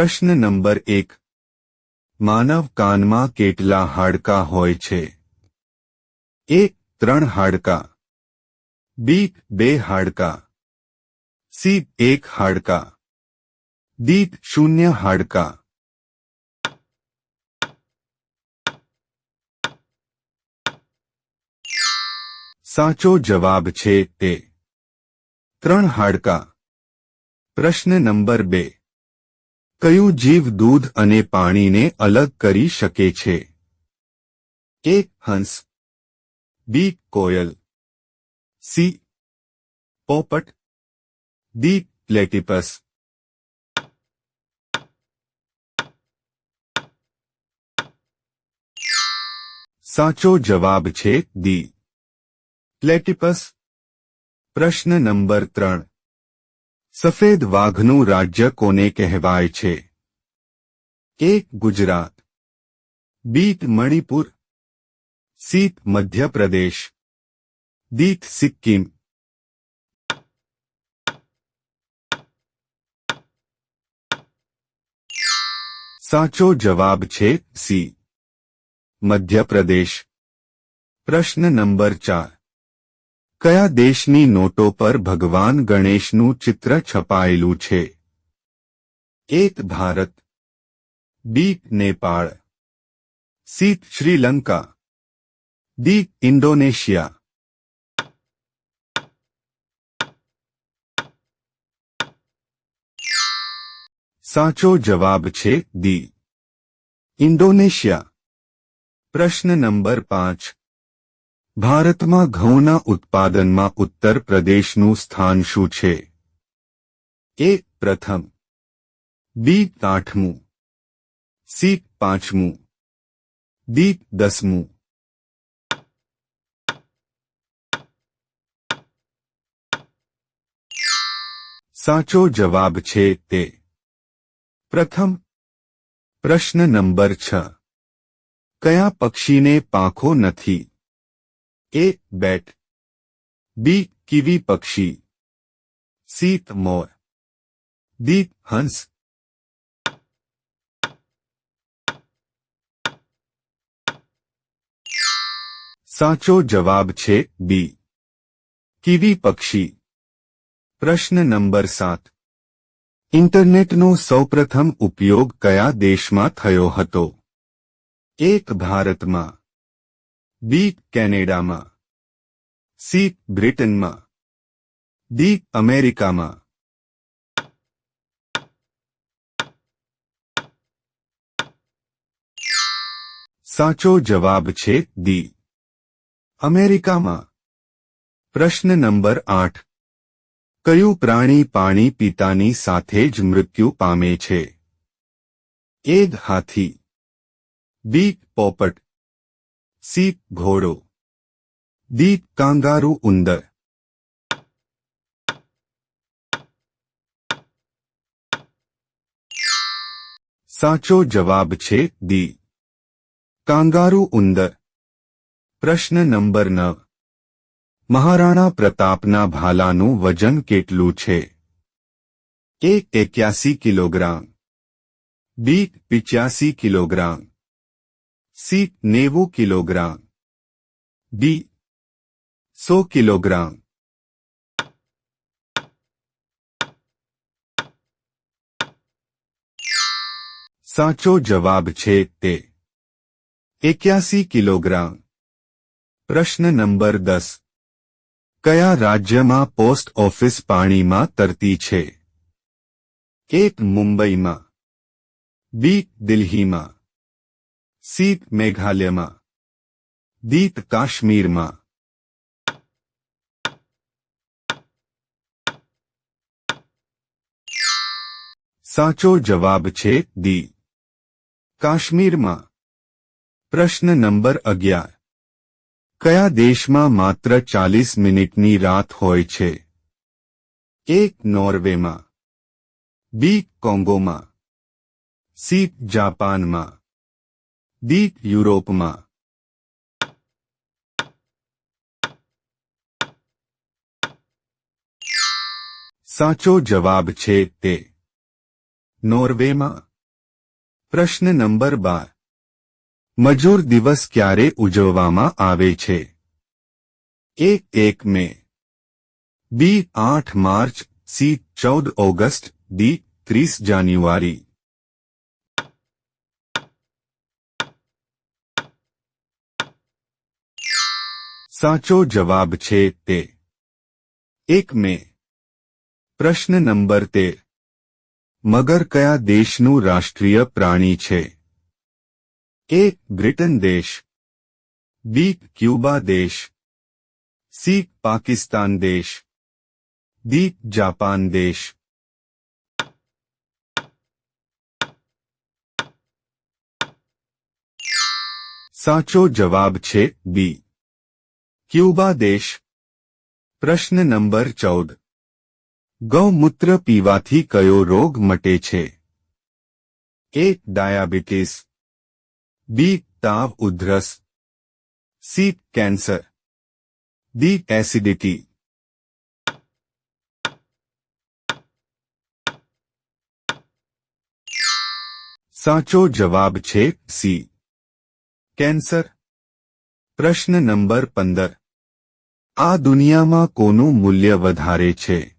પ્રશ્ન નંબર એક. માનવ કાનમાં કેટલા હાડકાં હોય છે? એ, ત્રણ હાડકાં. બી, બે હાડકાં. સી, એક હાડકાં. ડી, શૂન્ય હાડકાં. સાચો જવાબ છે તે. ત્રણ હાડકાં. પ્રશ્ન નંબર બે. કયું જીવ દૂધ અને પાણીને અલગ કરી શકે છે? એ હંસ. બી, કોયલ. સી, પોપટ. D, platypus. સાચો જવાબ છે દી પ્લેટિપસ. પ્રશ્ન નંબર ત્રણ. સફેદ વાઘનું રાજ્ય કોને કહેવાય છે A Gujarat B Manipur C Madhya Pradesh D Sikkim સાચો જવાબ છે સી મધ્યપ્રદેશ પ્રશ્ન નંબર ચાર કયા દેશની નોટો પર ભગવાન ગણેશનું ચિત્ર છપાયેલું છે? એક, Bharat. B, Nepal. C, Sri Lanka. D Indonesia. સાચો જવાબ છે દી ઇન્ડોનેશિયા. પ્રશ્ન નંબર પાંચ. ભારતમાં ઘઉંના ઉત્પાદનમાં ઉત્તર પ્રદેશનું સ્થાન શું છે? એ પ્રથમ. બી આઠમું. સી પાંચમું. દી દસમું. સાચો જવાબ છે તે. પ્રથમ. પ્રશ્ન નંબર છ. કયા પક્ષીને પાંખો નથી? એ બેટ બી કીવી પક્ષી સી મોર ડી હંસ સાચો જવાબ છે બી કીવી પક્ષી. પ્રશ્ન નંબર સાત. ઇન્ટરનેટનો સૌપ્રથમ ઉપયોગ કયા દેશમાં થયો હતો? એક ભારતમાં બી કેનેડામાં સી બ્રિટનમાં ડી અમેરિકામાં સાચો જવાબ છે ડી અમેરિકામાં. પ્રશ્ન નંબર આઠ. કયું પ્રાણી પાણી પીતાની સાથે જ મૃત્યુ પામે છે? એક હાથી. બી પોપટ. સી ઘોડો ડી કાંગારૂ ઉંદર સાચો જવાબ છે દી કાંગારૂ ઉંદર પ્રશ્ન નંબર નવ મહારાણા પ્રતાપના ભાલાનું વજન કેટલું છે એ એક્યાસી કિલોગ્રામ બી પિચ્યાસી કિલોગ્રામ સી નેવું કિલોગ્રામ ડી સો કિલોગ્રામ સાચો જવાબ છે તે એક્યાસી કિલોગ્રામ પ્રશ્ન નંબર દસ કયા રાજ્યમાં પોસ્ટ ઓફિસ પાણીમાં તરતી છે એક મુંબઈમાં બી દિલ્હીમાં સી મેઘાલયમાં દીત કાશ્મીરમાં સાચો જવાબ છે દી કાશ્મીરમાં પ્રશ્ન નંબર અગિયાર કયા દેશમાં માત્ર ચાલીસ મિનિટની રાત હોય છે એક નોર્વેમાં બી કોંગોમાં સી જાપાનમાં ડી યુરોપમાં સાચો જવાબ છે તે નોર્વેમાં પ્રશ્ન નંબર બાર મજૂર દિવસ ક્યારે ઉજવવામાં આવે છે એક એક મે બી આઠ માર્ચ સી ચૌદ ઓગસ્ટ ડી ત્રીસ જાન્યુઆરી સાચો જવાબ છે તે. એક મે. પ્રશ્ન નંબર તેર મગર કયા દેશનું રાષ્ટ્રીય પ્રાણી છે? એક બ્રિટન દેશ. બી, ક્યુબા દેશ. સી, પાકિસ્તાન દેશ. ડી, જાપાન દેશ. સાચો જવાબ છે બી. ક્યુબા દેશ પ્રશ્ન નંબર ચૌદ ગૌમૂત્ર પીવાથી કયો રોગ મટે છે એક ડાયાબિટીસ બી તાવ ઉધરસ સી કેન્સર ડી એસિડિટી સાચો જવાબ છે સી કેન્સર પ્રશ્ન નંબર પંદર આ દુનિયામાં કોનું મૂલ્ય વધારે છે?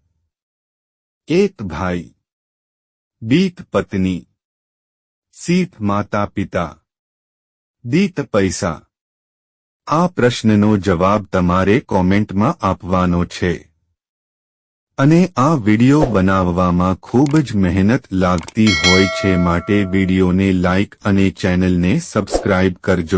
એક ભાઈ બીત પત્ની, સીત માતા પિતા, દીત પૈસા. આ પ્રશ્નનો જવાબ તમારે કોમેન્ટમાં આપવાનો છે. અને આ વિડિયો બનાવવામાં ખૂબ જ મહેનત લાગતી હોય છે માટે વિડિયોને લાઇક અને ચેનલને સબસ્ક્રાઇબ કરજો.